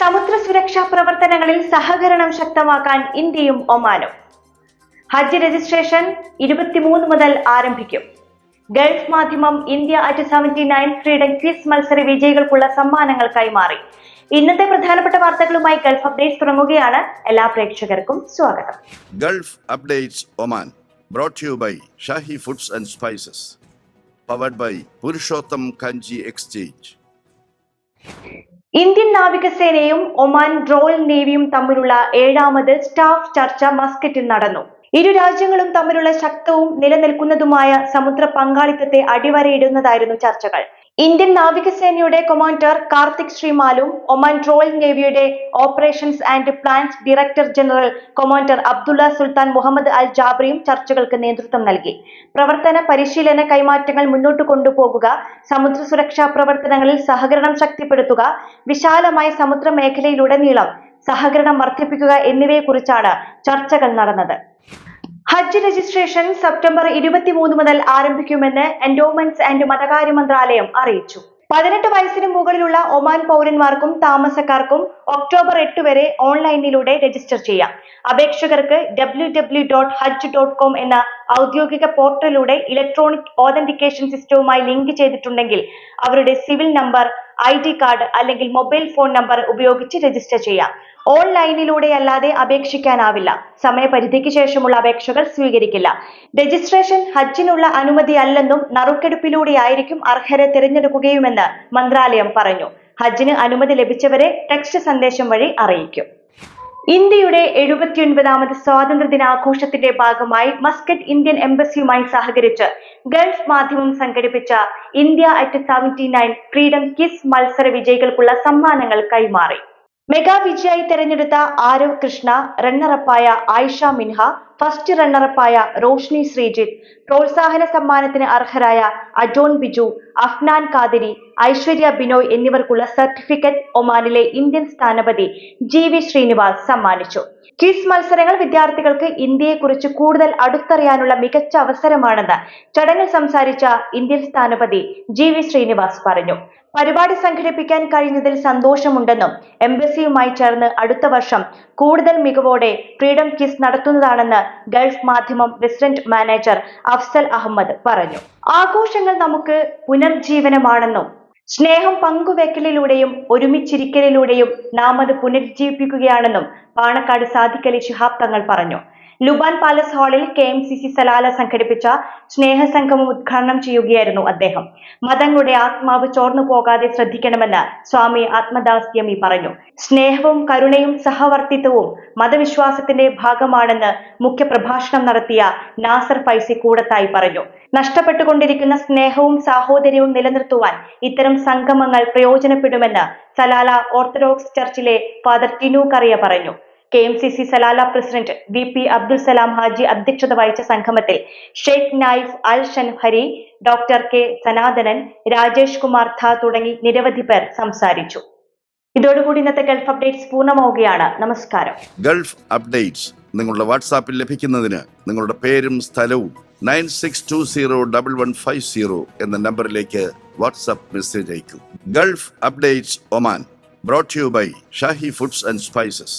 സമുദ്ര സുരക്ഷാ പ്രവർത്തനങ്ങളിൽ സഹകരണം ശക്തമാക്കാൻ ഇന്ത്യയും ഒമാനും. ഹജ്ജ് രജിസ്ട്രേഷൻ ഇരുപത്തിമൂന്ന് മുതൽ ആരംഭിക്കും. Gulf Madhyamam India at seventy nine freedom quiz മത്സര വിജയികൾക്കുള്ള സമ്മാനങ്ങൾ കൈമാറി ഇന്നത്തെ പ്രധാനപ്പെട്ട വാർത്തകളുമായി ഗൾഫ് അപ്ഡേറ്റ്സ് തുടങ്ങുകയാണ്. എല്ലാ പ്രേക്ഷകർക്കും സ്വാഗതം. Gulf updates Oman brought you by Shahi foods and spices powered by Purushottam Kanji exchange. Indian നാവികസേനയും Oman royal നേവിയും തമ്മിലുള്ള ഏഴാമത് സ്റ്റാഫ് ചർച്ച മസ്കറ്റിൽ നടന്നു. ഇരു രാജ്യങ്ങളും തമ്മിലുള്ള ശക്തവും നിലനിൽക്കുന്നതുമായ സമുദ്ര പങ്കാളിത്തത്തെ അടിവരയിടുന്നതായിരുന്നു ചർച്ചകൾ. ഇന്ത്യൻ നാവികസേനയുടെ കമാൻഡർ കാർത്തിക് ശ്രീമാലും Oman royal നേവിയുടെ operations and plans director general commander Abdullah Sultan Muhammad Al ജാബ്രിയും ചർച്ചകൾക്ക് നേതൃത്വം നൽകി. പ്രവർത്തന പരിശീലന കൈമാറ്റങ്ങൾ മുന്നോട്ട് കൊണ്ടുപോകുക സമുദ്ര സുരക്ഷാ പ്രവർത്തനങ്ങളിൽ സഹകരണം ശക്തിപ്പെടുത്തുക വിശാലമായ സമുദ്ര മേഖലയിലുടനീളം സഹകരണം വർദ്ധിപ്പിക്കുക എന്നിവയെക്കുറിച്ചാണ് ചർച്ചകൾ നടന്നത്. ഹജ്ജ് രജിസ്ട്രേഷൻ സെപ്റ്റംബർ ഇരുപത്തിമൂന്ന് മുതൽ ആരംഭിക്കുമെന്ന് എൻഡോമെന്റ്സ് ആൻഡ് മതകാര്യ മന്ത്രാലയം അറിയിച്ചു. പതിനെട്ട് വയസ്സിന് മുകളിലുള്ള ഒമാൻ പൗരന്മാർക്കും താമസക്കാർക്കും ഒക്ടോബർ എട്ട് വരെ ഓൺലൈനിലൂടെ രജിസ്റ്റർ ചെയ്യാം. അപേക്ഷകർക്ക് W W dot hajj dot com എന്ന ഔദ്യോഗിക പോർട്ടലിലൂടെ ഇലക്ട്രോണിക് ഓതന്റിക്കേഷൻ സിസ്റ്റവുമായി ലിങ്ക് ചെയ്തിട്ടുണ്ടെങ്കിൽ അവരുടെ civil number I D card അല്ലെങ്കിൽ മൊബൈൽ ഫോൺ നമ്പർ ഉപയോഗിച്ച് രജിസ്റ്റർ ചെയ്യാം. ഓൺലൈനിലൂടെ അല്ലാതെ അപേക്ഷിക്കാനാവില്ല. സമയപരിധിക്ക് ശേഷമുള്ള അപേക്ഷകൾ സ്വീകരിക്കില്ല. രജിസ്ട്രേഷൻ ഹജ്ജിനുള്ള അനുമതി അല്ലെന്നും നറുക്കെടുപ്പിലൂടെയായിരിക്കും അർഹരെ തിരഞ്ഞെടുക്കുകയുമെന്ന് മന്ത്രാലയം പറഞ്ഞു. ഹജ്ജിന് അനുമതി ലഭിച്ചവരെ ടെക്സ്റ്റ് സന്ദേശം വഴി അറിയിക്കും. ഇന്ത്യയുടെ എഴുപത്തിയൊൻപതാമത് സ്വാതന്ത്ര്യ ദിനാഘോഷത്തിന്റെ ഭാഗമായി മസ്കറ്റ് ഇന്ത്യൻ എംബസിയുമായി സഹകരിച്ച് ഗൾഫ് മാധ്യമം സംഘടിപ്പിച്ച India at seventy nine freedom quiz മത്സര വിജയികൾക്കുള്ള സമ്മാനങ്ങൾ കൈമാറി. മെഗാ വിജയായി തെരഞ്ഞെടുത്ത ആരവ് കൃഷ്ണ റണ്ണറപ്പായ ആയിഷ മിൻഹ ഫസ്റ്റ് റണ്ണറപ്പായ റോഷ്നി ശ്രീജിത്ത് പ്രോത്സാഹന സമ്മാനത്തിന് അർഹരായ അജോൺ ബിജു അഫ്നാൻ കാതിരി ഐശ്വര്യ ബിനോയ് എന്നിവർക്കുള്ള സർട്ടിഫിക്കറ്റ് ഒമാനിലെ ഇന്ത്യൻ സ്ഥാനപതി ജി വി ശ്രീനിവാസ് സമ്മാനിച്ചു. ക്വിസ് മത്സരങ്ങൾ വിദ്യാർത്ഥികൾക്ക് ഇന്ത്യയെക്കുറിച്ച് കൂടുതൽ അടുത്തറിയാനുള്ള മികച്ച അവസരമാണെന്ന് ചടങ്ങിൽ സംസാരിച്ച ഇന്ത്യൻ സ്ഥാനപതി ജി വി ശ്രീനിവാസ് പറഞ്ഞു. പരിപാടി സംഘടിപ്പിക്കാൻ കഴിഞ്ഞതിൽ സന്തോഷമുണ്ടെന്നും എംബസിയുമായി ചേർന്ന് അടുത്ത വർഷം കൂടുതൽ മികവോടെ freedom quiz നടത്തുന്നതാണെന്ന് gulf Madhyamam resident manager Afsal Ahmed പറഞ്ഞു. ആഘോഷങ്ങൾ നമുക്ക് പുനർജീവനമാണെന്നും സ്നേഹം പങ്കുവെക്കലിലൂടെയും ഒരുമിച്ചിരിക്കലിലൂടെയും നാം അത് പുനരുജ്ജീവിപ്പിക്കുകയാണെന്നും പാണക്കാട് സാദിഖലി ശിഹാബ് തങ്ങൾ പറഞ്ഞു. ലുബാൻ പാലസ് ഹാളിൽ K M C C Salalah സംഘടിപ്പിച്ച സ്നേഹസംഗമം ഉദ്ഘാടനം ചെയ്യുകയായിരുന്നു അദ്ദേഹം. മതങ്ങളുടെ ആത്മാവ് ചോർന്നു പോകാതെ ശ്രദ്ധിക്കണമെന്ന് സ്വാമി ആത്മദാസ്യമി പറഞ്ഞു. സ്നേഹവും കരുണയും സഹവർത്തിത്വവും മതവിശ്വാസത്തിന്റെ ഭാഗമാണെന്ന് മുഖ്യപ്രഭാഷണം നടത്തിയ നാസർ ഫൈസി കൂടത്തായി പറഞ്ഞു. നഷ്ടപ്പെട്ടുകൊണ്ടിരിക്കുന്ന സ്നേഹവും സാഹോദര്യവും നിലനിർത്തുവാൻ ഇത്തരം സംഗമങ്ങൾ പ്രയോജനപ്പെടുമെന്ന് സലാല ഓർത്തഡോക്സ് ചർച്ചിലെ ഫാദർ ടിനു കറിയ പറഞ്ഞു. K M C C Salalah president V P Abdul Salam Haji അധ്യക്ഷത വഹിച്ച സംഗമത്തിൽ Sheikh Naif Al Shanhari doctor K Sanathanan Rajesh Kumar ധ തുടങ്ങി നിരവധി പേർ സംസാരിച്ചു. ഇതോടുകൂടി ഇന്നത്തെ ഗൾഫ് അപ്ഡേറ്റ്സ് പൂർണമാവുകയാണ്. നമസ്കാരം. ഗൾഫ് അപ്ഡേറ്റ്സ് നിങ്ങളുടെ വാട്സാപ്പിൽ ലഭിക്കുന്നതിന് നിങ്ങളുടെ പേരും സ്ഥലവും nine six two zero double one five zero എന്ന നമ്പറിലേക്ക് വാട്സാപ്പ് മെസ്സേജ് അയക്കും. Gulf updates Oman brought you by Shahi foods and spices